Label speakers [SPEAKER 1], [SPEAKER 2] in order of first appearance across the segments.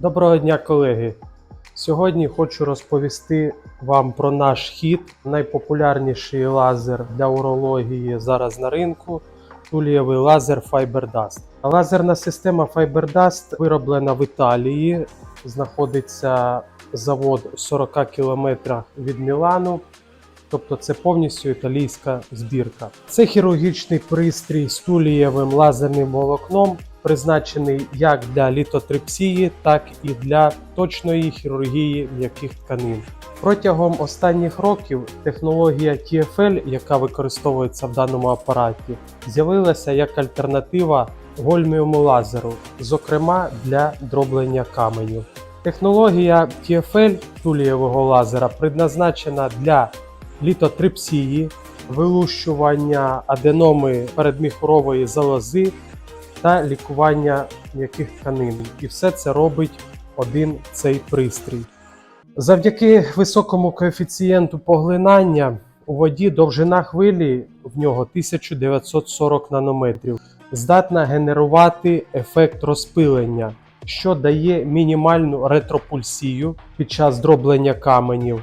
[SPEAKER 1] Доброго дня, колеги! Сьогодні хочу розповісти вам про наш хід, найпопулярніший лазер для урології зараз на ринку тулієвий лазер FiberDust. Лазерна система FiberDust вироблена в Італії. Знаходиться завод 40 км від Мілану. Тобто це повністю італійська збірка. Це хірургічний пристрій з тулієвим лазерним волокном, призначений як для літотрипсії, так і для точної хірургії м'яких тканин. Протягом останніх років технологія TFL, яка використовується в даному апараті, з'явилася як альтернатива гольміуму лазеру, зокрема для дроблення каменю. Технологія TFL тулієвого лазера предназначена для літотрипсії, вилущування аденоми передміхурової залози та лікування м'яких тканин. І все це робить один цей пристрій. Завдяки високому коефіцієнту поглинання у воді довжина хвилі в нього 1940 нанометрів, здатна генерувати ефект розпилення, що дає мінімальну ретропульсію під час дроблення каменів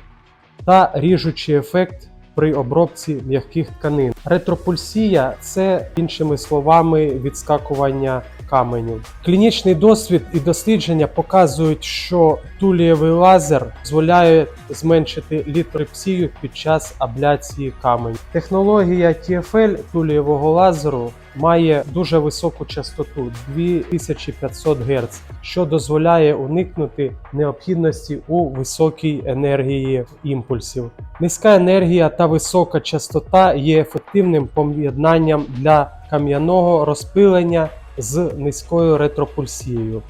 [SPEAKER 1] та ріжучий ефект при обробці м'яких тканин. Ретропульсія це іншими словами відскакування каменю. Клінічний досвід і дослідження показують, що тулієвий лазер дозволяє зменшити літрепсію під час абляції каменю. Технологія TFL тулієвого лазеру має дуже високу частоту 2500 Гц, що дозволяє уникнути необхідності у високій енергії імпульсів. Низька енергія та висока частота є ефективним поєднанням для кам'яного розпилення з низькою ретропульсією.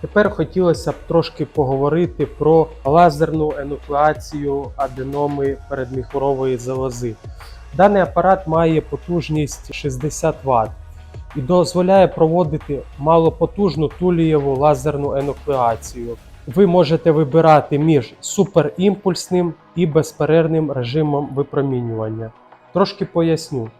[SPEAKER 1] Тепер хотілося б трошки поговорити про лазерну енуклеацію аденоми передміхурової залози. Даний апарат має потужність 60 Вт і дозволяє проводити малопотужну тулієву лазерну енуклеацію. Ви можете вибирати між суперімпульсним і безперервним режимом випромінювання. Трошки поясню.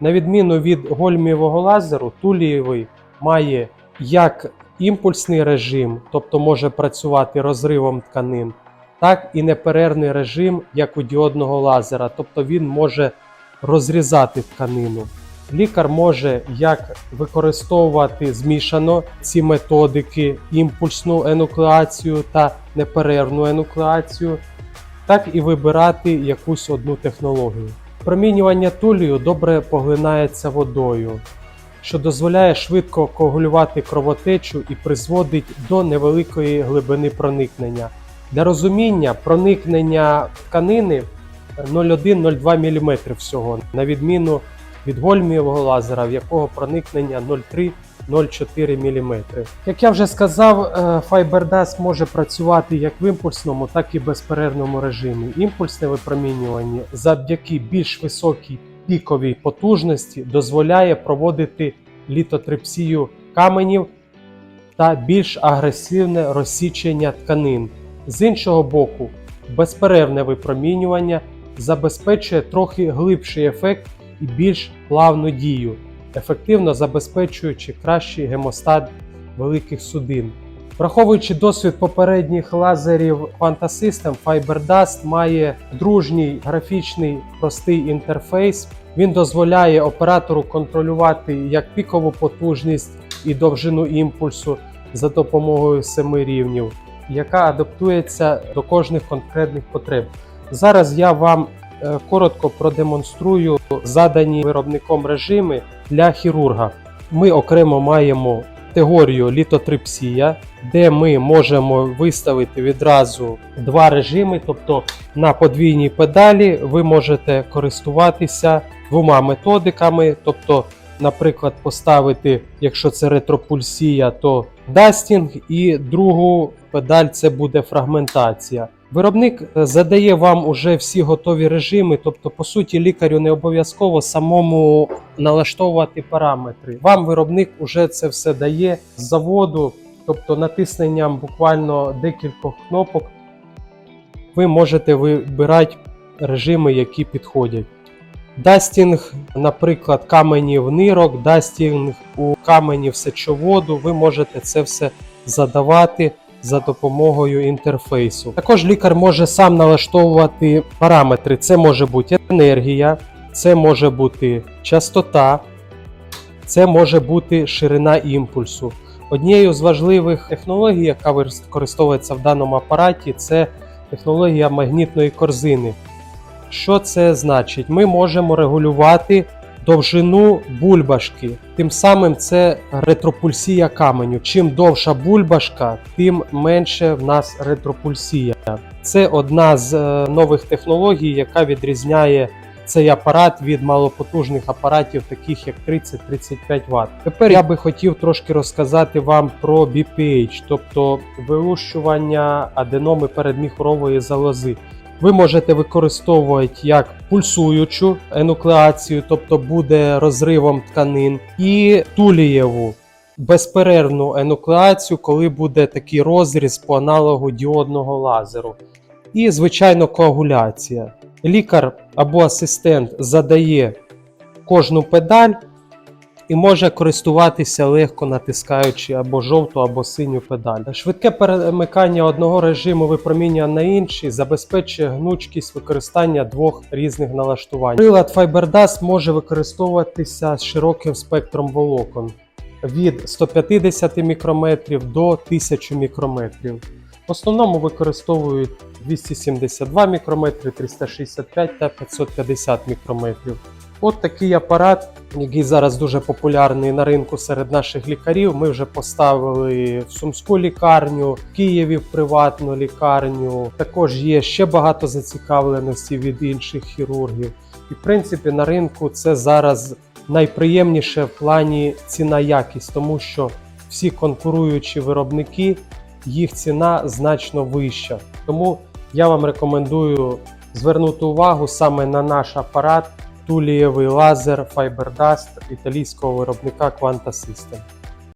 [SPEAKER 1] На відміну від гольмієвого лазеру, тулієвий має як імпульсний режим, тобто може працювати розривом тканин, так і неперервний режим, як у діодного лазера, тобто він може розрізати тканину. Лікар може як використовувати змішано ці методики, імпульсну енуклеацію та неперервну енуклеацію, так і вибирати якусь одну технологію. Промінювання тулію добре поглинається водою, що дозволяє швидко коагулювати кровотечу і призводить до невеликої глибини проникнення. Для розуміння проникнення тканини 0,1-0,2 мм всього, на відміну від гольмієвого лазера, в якого проникнення 0,3-0,4 мм. Як я вже сказав, е, FiberDust може працювати як в імпульсному, так і безперервному режимі. Імпульсне випромінювання завдяки більш високій піковій потужності дозволяє проводити літотрипсію каменів та більш агресивне розсічення тканин. З іншого боку, безперервне випромінювання забезпечує трохи глибший ефект і більш плавну дію, ефективно забезпечуючи кращий гемостат великих судин. Враховуючи досвід попередніх лазерів Quanta System, FiberDust має дружній графічний простий інтерфейс. Він дозволяє оператору контролювати як пікову потужність і довжину імпульсу за допомогою семи рівнів, яка адаптується до кожних конкретних потреб. Зараз я вам коротко продемонструю задані виробником режими для хірурга. Ми окремо маємо категорію літотрипсія, де ми можемо виставити відразу два режими, тобто на подвійній педалі ви можете користуватися двома методиками, тобто, наприклад, поставити, якщо це ретропульсія, то дастінг, і другу педаль це буде фрагментація. Виробник е, задає вам уже всі готові режими, тобто, по суті, лікарю не обов'язково самому налаштовувати параметри. Вам виробник уже це все дає з заводу, тобто натисненням буквально декількох кнопок, ви можете вибирати режими, які підходять. Дастінг, наприклад, каменів нирок, дастінг у каменів сечоводу, ви можете це все задавати за допомогою інтерфейсу. Також лікар може сам налаштовувати параметри. Це може бути енергія, це може бути частота, це може бути ширина імпульсу. Однією з важливих технологій, яка використовується в даному апараті, це технологія магнітної корзини. Що це значить? Ми можемо регулювати довжину бульбашки. Тим самим це ретропульсія каменю. Чим довша бульбашка, тим менше в нас ретропульсія. Це одна з е, нових технологій, яка відрізняє цей апарат від малопотужних апаратів, таких як 30-35 Вт. Тепер я би хотів трошки розказати вам про BPH, тобто вилущування аденоми передміхорової залози. Ви можете використовувати як пульсуючу енуклеацію, тобто буде розривом тканин, і тулієву безперервну енуклеацію, коли буде такий розріз по аналогу діодного лазеру. І, звичайно, коагуляція. Лікар або асистент задає кожну педаль і може користуватися легко натискаючи або жовту, або синю педаль. Швидке перемикання одного режиму випромінювання на інший забезпечує гнучкість використання двох різних налаштувань. Прилад FiberDust може використовуватися з широким спектром волокон від 150 мікрометрів до 1000 мікрометрів. В основному використовують 272 мікрометри, 365 та 550 мікрометрів. От такий апарат, який зараз дуже популярний на ринку серед наших лікарів. Ми вже поставили в Сумську лікарню, в Києві в приватну лікарню. Також є ще багато зацікавленості від інших хірургів. І в принципі на ринку це зараз найприємніше в плані ціна якість, тому що всі конкуруючі виробники, їх ціна значно вища. Тому я вам рекомендую звернути увагу саме на наш апарат тулієвий лазер FiberDust італійського виробника Quanta System.